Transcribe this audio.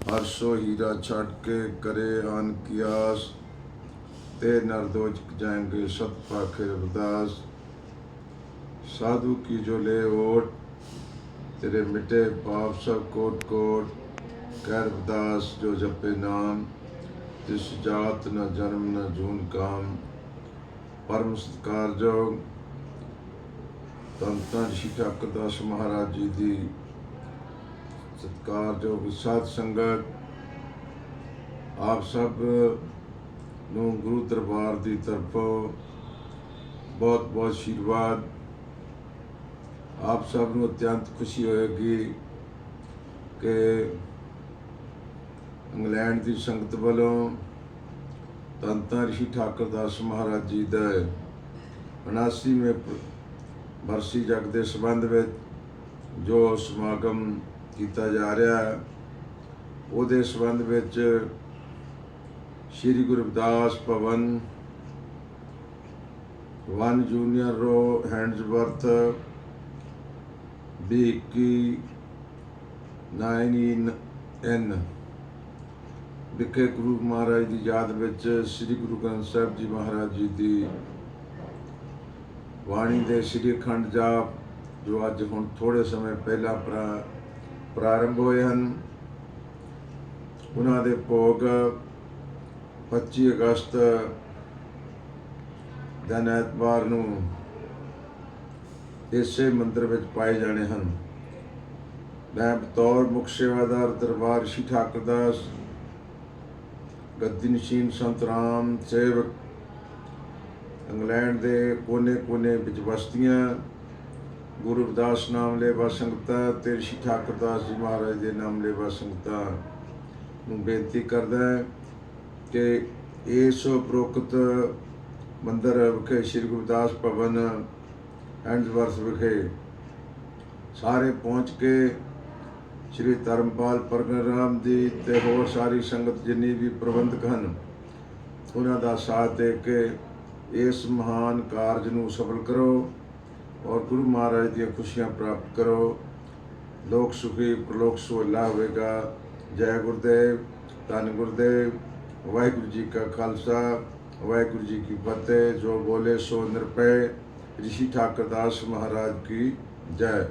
ਹਰਸ਼ੋ ਹੀਰਾ ਛੱਡ ਕੇ ਕਰੇ ਹਨ ਕਿਆਸ, ਤੇ ਨਰਦੋਜ ਜਾਏਂਗੇ ਸਤ ਪਾਖੇ ਰਵਦਾਸ ਸਾਧੂ ਕੀ ਜੋ ਲੈ ਓਟ, ਤੇਰੇ ਮਿਟੇ ਪਾਪ ਸਭ ਕੋਟ ਕੋਟ ਕਰ ਰਵਦਾਸ ਜੋ ਜਪੇ ਨਾਮ। ਤਿਸ ਜਾਤ ਨਾ ਜਨਮ ਨਾ ਜੂਨ ਕਾਮ, ਪਰਮ ਸਤਕਾਰ ਜੋ ਤਨ ਤਨ ਸ਼੍ਰੀ ਦਾਸ ਮਹਾਰਾਜ ਜੀ ਦੀ ਸਤਿਕਾਰਯੋਗ ਸਾਧ ਸੰਗਤ ਆਪ ਸਭ ਨੂੰ ਗੁਰੂ ਦਰਬਾਰ ਦੀ ਤਰਫੋਂ ਬਹੁਤ ਬਹੁਤ ਆਸ਼ੀਰਵਾਦ ਆਪ ਸਭ ਨੂੰ ਅਤਿਅੰਤ ਖੁਸ਼ੀ ਹੋਏਗੀ ਕਿ ਇੰਗਲੈਂਡ ਦੀ ਸੰਗਤ ਵੱਲੋਂ ਧੰਨ ਰਿਸ਼ੀ ਠਾਕੁਰ ਦਾਸ ਮਹਾਰਾਜ ਜੀ ਦਾ 79ਵੇਂ ਬਰਸੀ ਜਗ ਦੇ ਸੰਬੰਧ ਵਿੱਚ ਜੋ ਸਮਾਗਮ ਕੀਤਾ ਜਾ ਰਿਹਾ ਹੈ। ਉਹਦੇ ਸੰਬੰਧ ਵਿੱਚ Shri Guru Ravidas Bhawan, one junior row, Handsworth, B 9 ਐਨ। ਵਿਖੇ ਗੁਰੂ ਮਹਾਰਾਜ ਦੀ ਯਾਦ ਵਿੱਚ ਸ੍ਰੀ ਗੁਰੂ ਗ੍ਰੰਥ ਸਾਹਿਬ ਜੀ ਮਹਾਰਾਜ ਜੀ ਦੀ ਬਾਣੀ ਦੇ ਸ੍ਰੀ ਅਖੰਡ ਜਾਪ, ਜੋ ਅੱਜ ਹੁਣ ਥੋੜੇ ਸਮੇਂ ਪਹਿਲਾਂ ਪ੍ਰਾ- ਪ੍ਰਾਰੰਭ ਹੋਏ ਹਨ ਉਹਨਾਂ ਦੇ ਭੋਗ 25 ਅਗਸਤ ਦਿਨ ਐਤਵਾਰ ਨੂੰ ਇਸੇ ਮੰਦਿਰ ਵਿੱਚ ਪਾਏ ਜਾਣੇ ਹਨ ਮੈਂ ਬਤੌਰ ਮੁੱਖ ਸੇਵਾਦਾਰ ਦਰਬਾਰ ਸ਼੍ਰੀ ਠਾਕੁਰ ਦਾਸ ਗੱਦੀ ਨਸ਼ੀਨ ਸੰਤ ਰਾਮ ਸੇਵਕ ਇੰਗਲੈਂਡ ਦੇ ਕੋਨੇ-ਕੋਨੇ ਵਿੱਚ ਬਸਤੀਆਂ ਗੁਰੂ ਰਵਿਦਾਸ ਨਾਮ ਲੈਵਾ ਸੰਗਤਾਂ, ਤੇ ਸ਼੍ਰੀ ਠਾਕੁਰ ਦਾਸ ਜੀ ਮਹਾਰਾਜ ਦੇ ਨਾਮ ਲੇਵਾ ਸੰਗਤਾਂ ਨੂੰ ਬੇਨਤੀ ਕਰਦਾ ਹੈ ਕਿ ਇਸ ਉਪਰੋਕਤ ਮੰਦਰ ਵਿਖੇ ਸ਼੍ਰੀ ਗੁਰਦਾਸ ਭਵਨ ਐਂਡਵਰਸ ਵਿਖੇ ਸਾਰੇ ਪਹੁੰਚ ਕੇ ਸ਼੍ਰੀ ਧਰਮਪਾਲ ਪ੍ਰਗਰਾਮ ਦੀ ਤੇ ਹੋਰ ਸਾਰੀ ਸੰਗਤ ਜਿੰਨੀ ਵੀ ਪ੍ਰਬੰਧਕ ਹਨ, ਉਹਨਾਂ ਦਾ ਸਾਥ ਦੇ ਕੇ ਇਸ ਮਹਾਨ ਕਾਰਜ ਨੂੰ ਸਫਲ ਕਰੋ। ਔਰ ਗੁਰੂ ਮਹਾਰਾਜ ਦੀਆਂ ਖੁਸ਼ੀਆਂ ਪ੍ਰਾਪਤ ਕਰੋ। ਲੋਕ ਸੁਖੀ, ਪ੍ਰਲੋਕ ਸੁਹਲਾ ਹੋਵੇਗਾ ਜੈ ਗੁਰਦੇਵ, ਧੰਨ ਗੁਰਦੇਵ, ਵਾਹਿਗੁਰੂ ਜੀ ਕਾ ਖਾਲਸਾ, ਵਾਹਿਗੁਰੂ ਜੀ ਕੀ ਫਤਿਹ। ਜੋ ਬੋਲੇ ਸੋ ਨਿਰਪੈ ਰਿਸ਼ੀ ਠਾਕੁਰ ਦਾਸ ਮਹਾਰਾਜ ਕੀ ਜੈ।